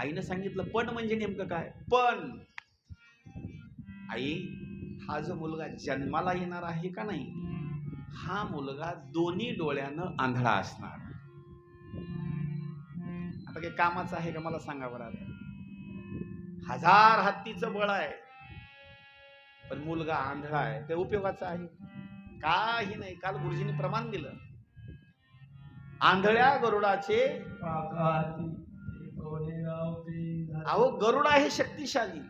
आईनं सांगितलं पण म्हणजे नेमकं काय? पण. आई हा जो मुलगा जन्माला येणार आहे का नाही हा मुलगा दोन्ही डोळ्यानं आंधळा असणार. आता काही कामाचं आहे का मला सांगा बरं हजार हत्तीचं बळ आहे पण मुलगा आंधळा आहे ते उपयोगाचं आहे. काही नाही काल गुरुजींनी प्रमाण दिलं. आंधळ्या गरुडाचे अहो गरुड आहे शक्तिशाली.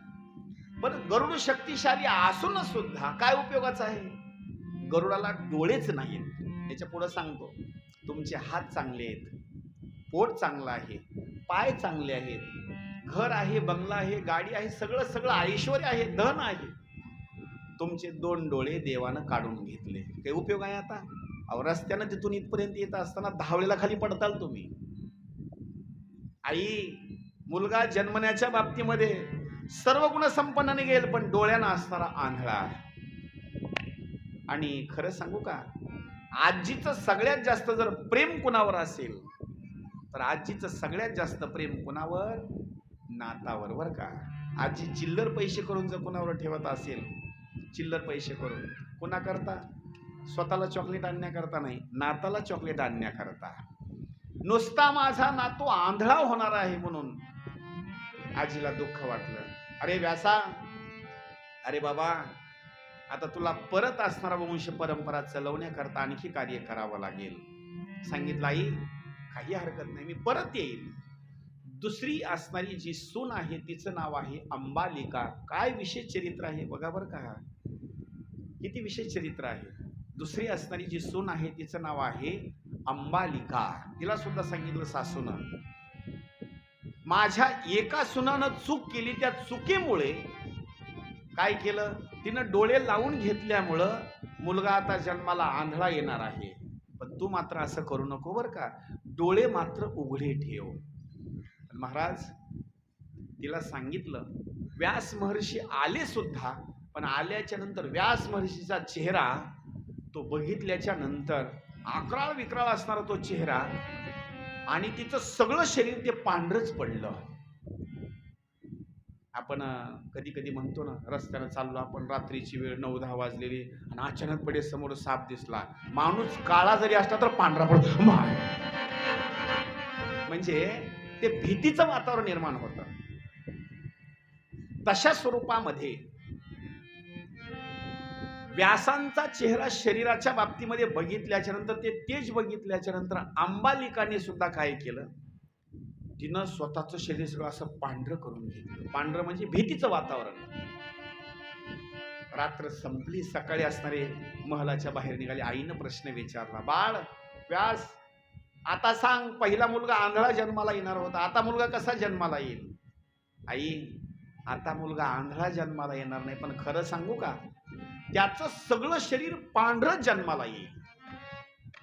पण गरुड शक्तिशाली असून सुद्धा काय उपयोगाचं आहे? गरुडाला डोळेच नाहीत त्याच्या पुढे सांगतो. तुमचे हात चांगले आहेत. पोट चांगलं आहे. पाय चांगले आहेत. घर आहे बंगला आहे गाडी आहे सगळं सगळं ऐश्वर आहे धन आहे. तुमचे दोन डोळे देवानं काढून घेतले. काही उपयोग आहे आता? अहो रस्त्यानं तिथून इथपर्यंत येत असताना धावलेला खाली पडताल तुम्ही. आई मुलगा जन्मण्याच्या बाबतीमध्ये सर्व गुण संपन्न निघेल पण डोळ्यानं असणारा आंधळा आणि खरं सांगू का? आजीचं सगळ्यात जास्त जर प्रेम कुणावर असेल तर आजीचं सगळ्यात जास्त प्रेम कुणावर? नातावर बर का? आजी चिल्लर पैसे करून जर कुणावर ठेवत असेल चिल्लर पैसे करून कुणाकरता? स्वतःला चॉकलेट आणण्याकरता नाही नाताला चॉकलेट आणण्याकरता. नुसता माझा नातू आंधळा होणार आहे म्हणून आजीला दुःख वाटलं. अरे व्यासा अरे बाबा आता तुला परत असणारा वंश परंपरा चलवण्याकरता आणखी कार्य करावं लागेल. सांगितलं आई काही हरकत नाही मी परत येईल दुसरी असणारी जी सून आहे तिचं नाव आहे अंबालिका. काय विशेष चरित्र आहे? बघा बरं का. किती विशेष चरित्र आहे. दुसरी असणारी जी सून आहे तिचं नाव आहे अंबालिका. तिला सुद्धा सांगितलं सासूनं. माझ्या एका सुनानं चूक केली त्या चुकीमुळे काय केलं? तिनं डोळे लावून घेतल्यामुळं मुलगा आता जन्माला आंधळा येणार आहे. पण तू मात्र असं करू नको बरं का. डोळे मात्र उघडे ठेव. महाराज तिला सांगितलं व्यास महर्षी आले सुद्धा पण आल्याच्यानंतर व्यास महर्षीचा चेहरा तो बघितल्याच्या नंतर आकराळ विक्राळ असणारा तो चेहरा आणि तिचं सगळं शरीर ते पांढरच पडलं. आपण कधी कधी म्हणतो ना रस्त्यानं चाललो आपण रात्रीची वेळ नऊ दहा वाजलेली आणि अचानकपणे समोर साप दिसला. माणूस काळा जरी असला तर पांढरा पडतो. म्हणजे ते भीतीचं वातावरण निर्माण होतं. तशा स्वरूपामध्ये व्यासांचा चेहरा शरीराच्या बाबतीमध्ये बघितल्याच्या नंतर ते तेज बघितल्याच्या नंतर अंबालिकाने सुद्धा काय केलं? तिनं स्वतःचं शरीर सगळं असं पांढरं करून घेतलं. पांढरं म्हणजे भीतीचं वातावरण. रात्र संपली सकाळी असणारे महलाच्या बाहेर निघाले. आईनं प्रश्न विचारला बाळ व्यास आता सांग पहिला मुलगा आंधळा जन्माला येणार होता. आता मुलगा कसा जन्माला येईल? आई आता मुलगा आंधळा जन्माला येणार नाही पण खरं सांगू का? त्याचं सगळं शरीर पांढरं जन्माला येईल.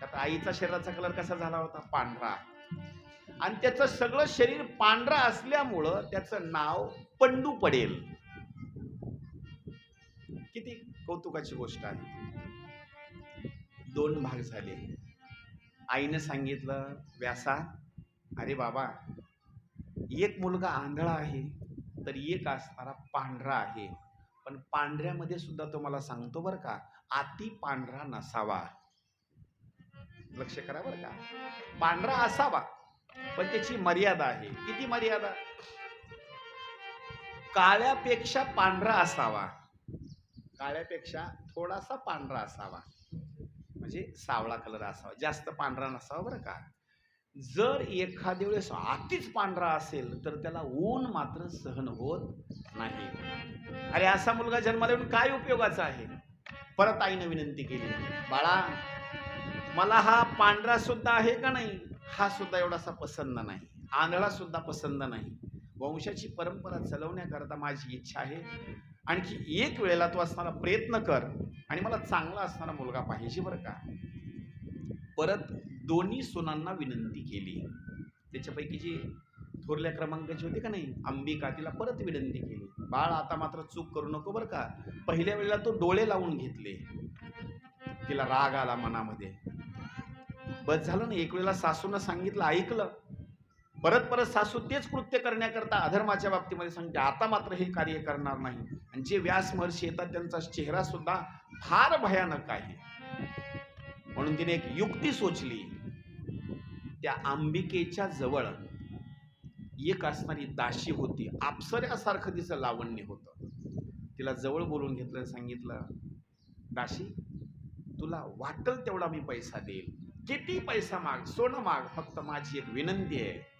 आता आईचा शरीराचा कलर कसा झाला होता? पांढरा. आणि त्याचं सगळं शरीर पांढरं असल्यामुळं त्याचं नाव पंडू पडेल. किती कौतुकाची गोष्ट आहे. दोन भाग झाले. आईनं सांगितलं व्यासा अरे बाबा एक मुलगा आंधळा आहे तर एक असणारा पांढरा आहे. पण पांढऱ्यामध्ये सुद्धा तुम्हाला सांगतो बरं का अति पांढरा नसावा. लक्ष करा बरं का. पांढरा असावा पण त्याची मर्यादा आहे. किती मर्यादा? काळ्यापेक्षा पांढरा असावा. काळ्यापेक्षा थोडासा पांढरा असावा. म्हणजे सावळा कलर असावा. जास्त पांढरा नसावा बरं का. जर एखाद्या वेळेस अतिच पांढरा असेल तर त्याला ऊन मात्र सहन होत नाही. अरे असा मुलगा जन्माला येऊन काय उपयोगाचा आहे? परत आईनं विनंती केली. बाळा मला हा पांढरा सुद्धा आहे का नाही? हा सुद्धा एवढासा पसंत नाही. आंधळा सुद्धा पसंत नाही. वंशाची परंपरा चलवण्याकरता माझी इच्छा आहे. आणखी एक वेळेला तू असणारा प्रयत्न कर आणि मला चांगला असणारा मुलगा पाहिजे बरं का? परत दोन्ही सुनांना विनंती केली. त्याच्यापैकी जी थोरल्या क्रमांकाची होती का नाही? अंबिका तिला परत विनंती केली. बाळ आता मात्र चूक करू नको बरं का. पहिल्या वेळेला तो डोळे लावून घेतले. तिला राग आला मनामध्ये. बस झालं ना एक वेळेला सासूनं सांगितलं ऐकलं. परत परत सासू तेच कृत्य करण्याकरता अधर्माच्या बाबतीमध्ये सांगते. आता मात्र हे कार्य करणार नाही. आणि जे व्यास महर्षी येतात त्यांचा चेहरा सुद्धा फार भयानक आहे. म्हणून तिने एक युक्ती सोचली. त्या अंबिकेच्या जवळ एक असणारी दाशी होती. आपसऱ्यासारखं तिचं लावण्य होतं. तिला जवळ बोलून घेतलं सांगितलं दाशी तुला वाटल तेवढा मी पैसा देईल. किती पैसा माग सोनं माग फक्त माझी एक विनंती आहे.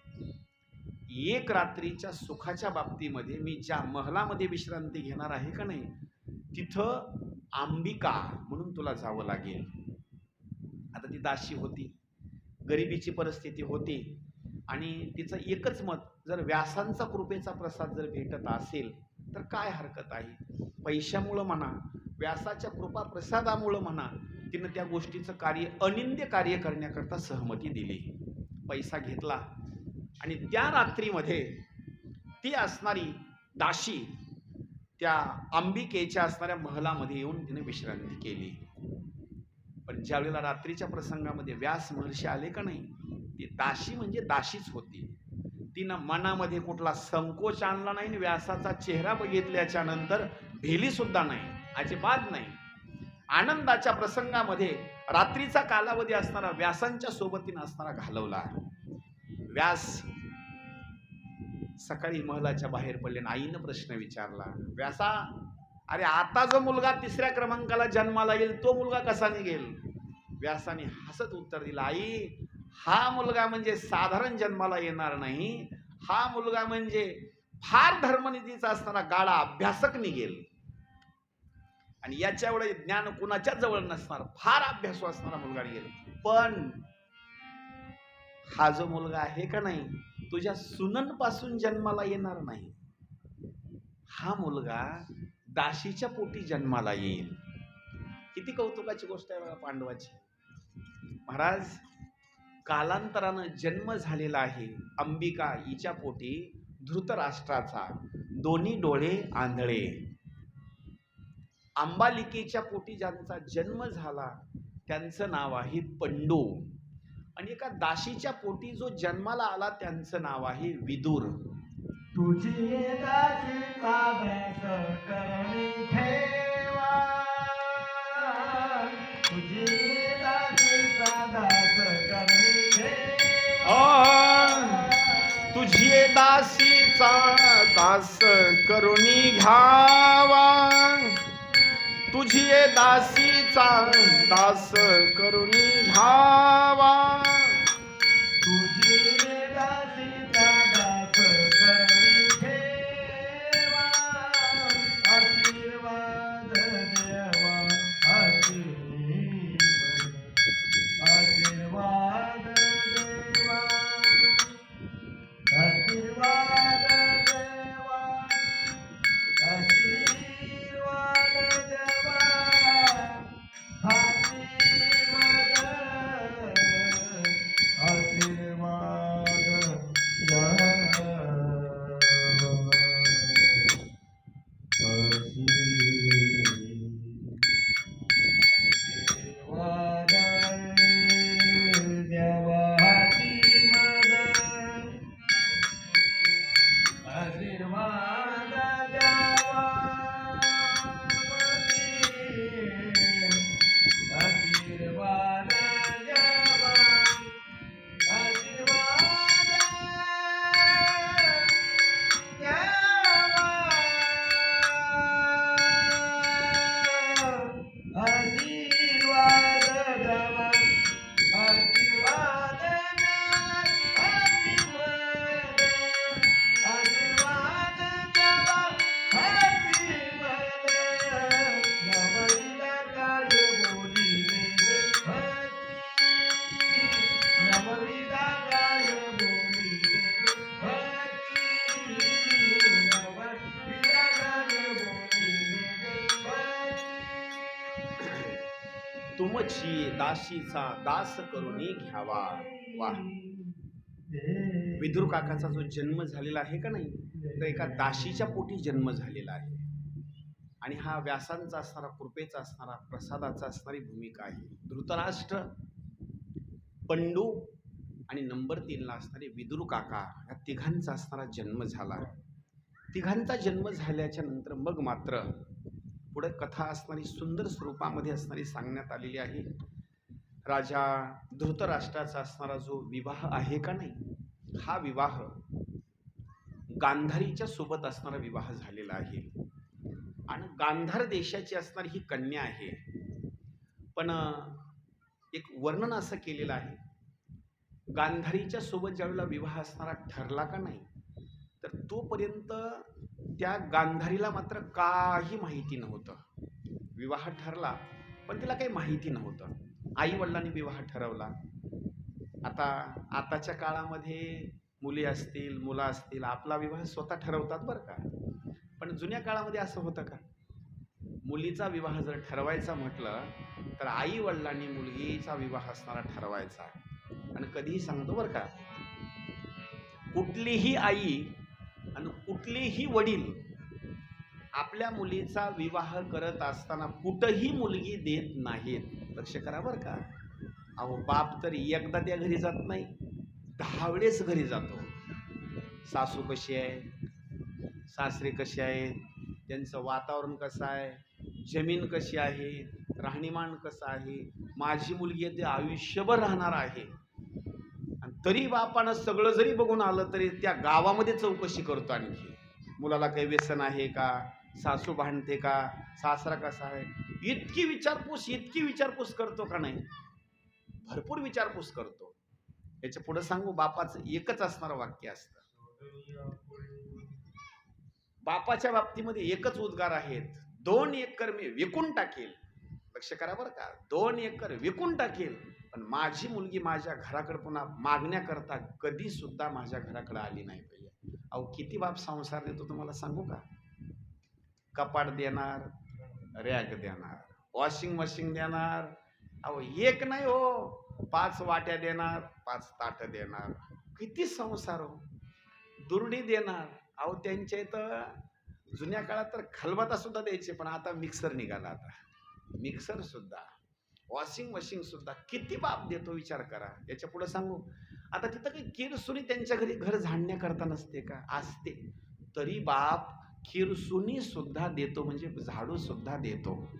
एक रात्रीच्या सुखाच्या बाबतीमध्ये मी ज्या महलामध्ये विश्रांती घेणार आहे का नाही तिथं अंबिका म्हणून तुला जावं लागेल. आता ती दाशी होती. गरिबीची परिस्थिती होती. आणि तिचं एकच मत जर व्यासांचा कृपेचा प्रसाद जर भेटत असेल तर काय हरकत आहे? पैशामुळं म्हणा व्यासाच्या कृपा प्रसादामुळं म्हणा तिनं त्या गोष्टीचं कार्य अनिंद्य कार्य करण्याकरता सहमती दिली. पैसा घेतला. आणि त्या रात्रीमध्ये ती असणारी दाशी त्या अंबिकेच्या असणाऱ्या महलामध्ये येऊन तिने विश्रांती केली. पण ज्यावेळेला रात्रीच्या प्रसंगामध्ये व्यास महर्षी आले का नाही ती दाशी म्हणजे दाशीच होती. तिनं मनामध्ये कुठला संकोच आणला नाही आणि व्यासाचा चेहरा बघितल्याच्या नंतर भेलीसुद्धा नाही अजिबात नाही. आनंदाच्या प्रसंगामध्ये रात्रीचा कालावधी असणारा व्यासांच्या सोबतीनं असणारा घालवला व्यास सकाळी महलाच्या बाहेर पडले आणि आईनं प्रश्न विचारला व्यासा अरे आता जो मुलगा तिसऱ्या क्रमांकाला जन्माला येईल तो मुलगा कसा निघेल? व्यासाने हसत उत्तर दिलं आई हा मुलगा म्हणजे साधारण जन्माला येणार नाही. हा मुलगा म्हणजे फार धर्मनिधीचा असणारा गाळा अभ्यासक निघेल आणि याच्या वेळे ज्ञान कुणाच्या जवळ नसणार? फार अभ्यासू असणारा मुलगा निघेल पण हा जो मुलगा आहे का नाही तुझ्या सुननपासून जन्माला येणार नाही. हा मुलगा दाशीच्या पोटी जन्माला येईल. किती कौतुकाची गोष्ट आहे बघा पांडवाची. महाराज कालांतरानं जन्म झालेला आहे. अंबिका हिच्या पोटी धृतराष्ट्राचा. दोन्ही डोळे आंधळे. अंबालिकेच्या पोटी ज्यांचा जन्म झाला त्यांचं नाव आहे पंडू. आणि एका दाशीच्या पोटी जो जन्माला आला त्यांचं नाव आहे विदुर. तुझी तुझी दासीचा दास करुणी घ्यावा. तुझी दासीचा दास करुणी घ्यावा. तुमची दाशीचा दास करुणी घ्यावा. वा. विदुर काकाचा जो जन्म झालेला आहे का नाही तर एका दाशीच्या पोटी जन्म झालेला आहे. आणि हा व्यासांचा असणारा कृपेचा असणारा प्रसादाचा असणारी भूमिका आहे. धृतराष्ट्र पंडू आणि नंबर तीनला असणारे विदुर काका या तिघांचा असणारा जन्म झाला. तिघांचा जन्म झाल्याच्यानंतर मग मात्र पुढे कथा असणारी सुंदर स्वरूपामध्ये असणारी सांगण्यात आलेली आहे. राजा धृतराष्ट्राचा असणारा जो विवाह आहे का नाही हा विवाह गांधारीच्या सोबत असणारा विवाह झालेला आहे. आणि गांधार देशाची असणारी ही कन्या आहे. पण एक वर्णन असं केलेलं आहे. गांधारीच्या सोबत ज्यावेळेला विवाह असणारा ठरला का नाही तर तोपर्यंत त्या गांधारीला मात्र काही माहिती नव्हतं. विवाह ठरला पण तिला काही माहिती नव्हतं. आई वडिलांनी विवाह ठरवला. आता आताच्या काळामध्ये मुली असतील मुलं असतील आपला विवाह स्वतः ठरवतात बरं का. पण जुन्या काळामध्ये असं होतं का? मुलीचा विवाह जर ठरवायचा म्हटलं तर आई वडिलांनी मुलगीचा विवाह असणारा ठरवायचा. आणि कधीही सांगतो बरं का कुठलीही आई आणि कुठलीही वडील आपल्या मुलीचा विवाह करत असताना कुठंही मुलगी देत नाहीत. लक्ष करा बरं का. अहो बाप तर एकदा त्या घरी जात नाही दहा वेळेस घरी जातो. सासू कशी आहे? सासरे कसे आहेत त्यांचं वातावरण कसं आहे? जमीन कशी आहे? राहणीमान कसं आहे? माझी मुलगी आहे ते आयुष्यभर राहणार आहे. तरी बापानं सगळं जरी बघून आलं तरी त्या गावामध्ये चौकशी करतो आणखी. मुलाला काही व्यसन आहे का? सासू भांडते का? सासरा कसा आहे? इतकी विचारपूस इतकी विचारपूस करतो का नाही? भरपूर विचारपूस करतो. याच्यापुढे सांगू बापाचं एकच असणारं वाक्य असतं. बापाच्या बाबतीमध्ये एकच उद्गार आहेत. दोन एकर मी विकून टाकेल. लक्ष करा बरं का. दोन एकर विकून टाकेल. पण माझी मुलगी माझ्या घराकडे पुन्हा मागण्याकरता कधीसुद्धा माझ्या घराकडे आली नाही पाहिजे. अहो किती बाप संसार देतो तुम्हाला सांगू का? कपाट देणार रॅक देणार वॉशिंग मशीन देणार अहो एक नाही हो पाच वाट्या देणार पाच ताट देणार. किती संसार हो. दुर्डी देणार. अहो त्यांच्या इथं जुन्या काळात तर खलबता सुद्धा द्यायचे पण आता मिक्सर निघाला आता. मिक्सर सुद्धा. वॉशिंग मशीन सुद्धा. किती बाप देतो विचार करा. याच्यापुढे सांगू. आता तिथं काही किरसुनी त्यांच्या घरी घर झाडण्याकरता नसते का? असते. तरी बाप खिरसुनी सुद्धा देतो म्हणजे झाडू सुद्धा देतो.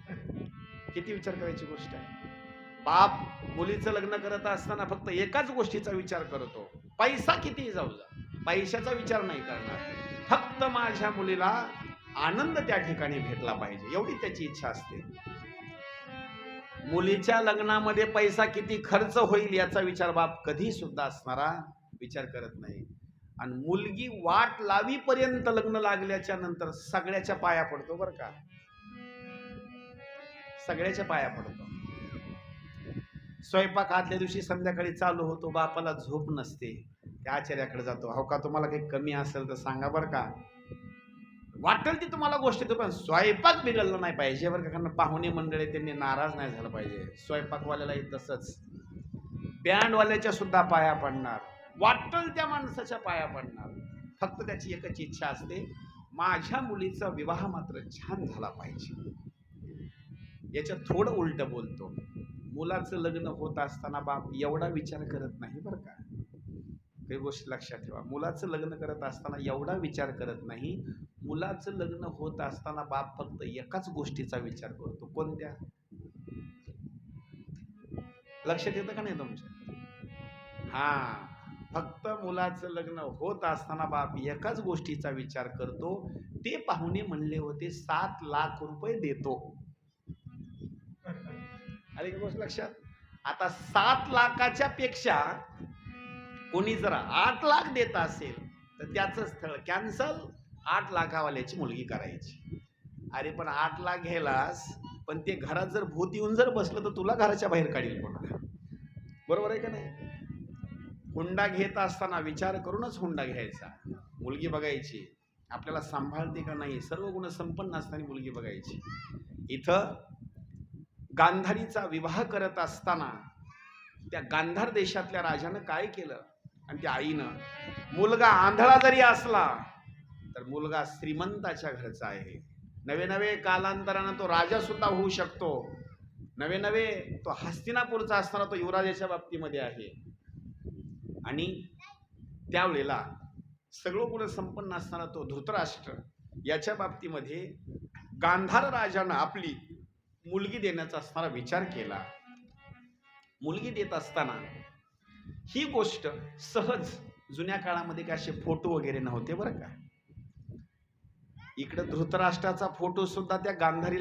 किती विचार करायची गोष्ट आहे? बाप मुलीचं लग्न करत असताना फक्त एकाच गोष्टीचा विचार करतो. पैसा किती जाऊ जा पैशाचा विचार नाही करणार. फक्त माझ्या मुलीला आनंद त्या ठिकाणी भेटला पाहिजे. एवढी त्याची इच्छा असते. मुलीच्या लग्नामध्ये पैसा किती खर्च होईल याचा विचार बाप कधी सुद्धा असणारा विचार करत नाही. आणि मुलगी वाट लावीपर्यंत लग्न लागल्याच्या नंतर सगळ्याच्या पाया पडतो बरं का. सगळ्याच्या पाया पडतो. स्वयंपाक आदल्या दिवशी संध्याकाळी चालू होतो बापाला झोप नसते. त्या आचार्याकडे जातो. हो का तुम्हाला काही कमी असेल तर सांगा बरं का. वाटेल ती तुम्हाला गोष्ट येतो पण स्वयंपाक बिघडला नाही पाहिजे. बरं का कारण पाहुणे मंडळी त्यांनी नाराज नाही झालं पाहिजे. स्वयंपाकवाल्यालाही तसंच. बँडवाल्याच्या सुद्धा पाया पडणार. वाटेल त्या माणसाच्या पाया पडणार. फक्त त्याची एकच इच्छा असते माझ्या मुलीचा विवाह मात्र छान झाला पाहिजे. याच्यात थोडं उलट बोलतो. मुलाचं लग्न होत असताना बाप एवढा विचार करत नाही बरं का. काही गोष्टी लक्षात ठेवा. मुलाचं लग्न करत असताना एवढा विचार करत नाही. मुलाचं लग्न होत असताना बाप फक्त एकाच गोष्टीचा विचार करतो. कोणत्या? लक्षात येतं का नाही तुमच्या? हा. फक्त मुलाचं लग्न होत असताना बाप एकाच गोष्टीचा विचार करतो. ते पाहुणे म्हणले होते सात लाख रुपये देतो. आली का गोष्ट लक्षात? आता सात लाखाच्या पेक्षा कोणी जर आठ लाख देत असेल तर त्याचं स्थळ कॅन्सल आठ लाखावाल्याची मुलगी करायची. अरे पण आठ लाख घ्यायलास पण ते घरात जर भूत येऊन जर बसलं तर तुला घराच्या बाहेर काढील कोणा? बरोबर आहे का नाही? हुंडा घेत असताना विचार करूनच हुंडा घ्यायचा. मुलगी बघायची आपल्याला सांभाळते का नाही? सर्व गुण संपन्न असताना मुलगी बघायची. इथं गांधारीचा विवाह करत असताना त्या गांधार देशातल्या राजानं काय केलं? आणि त्या आईनं मुलगा आंधळा जरी असला तर मुलगा श्रीमंताच्या घरचा आहे. नवे नवे कालांतरानं तो राजा सुद्धा होऊ शकतो. नवे नवे तो हस्तिनापूरचा असताना तो युवराजाच्या बाबतीमध्ये आहे. आणि त्यावेळेला सगळं गुण संपन्न असताना तो धृतराष्ट्र याच्या बाबतीमध्ये गांधार राजानं आपली मुलगी देण्याचा असणारा विचार केला. मुलगी देत असताना ही गोष्ट सहज जुन्या काळामध्ये काय असे फोटो वगैरे नव्हते बरं का. इकडं धृतराष्ट्राचा फोटो सुद्धा त्या गांधारी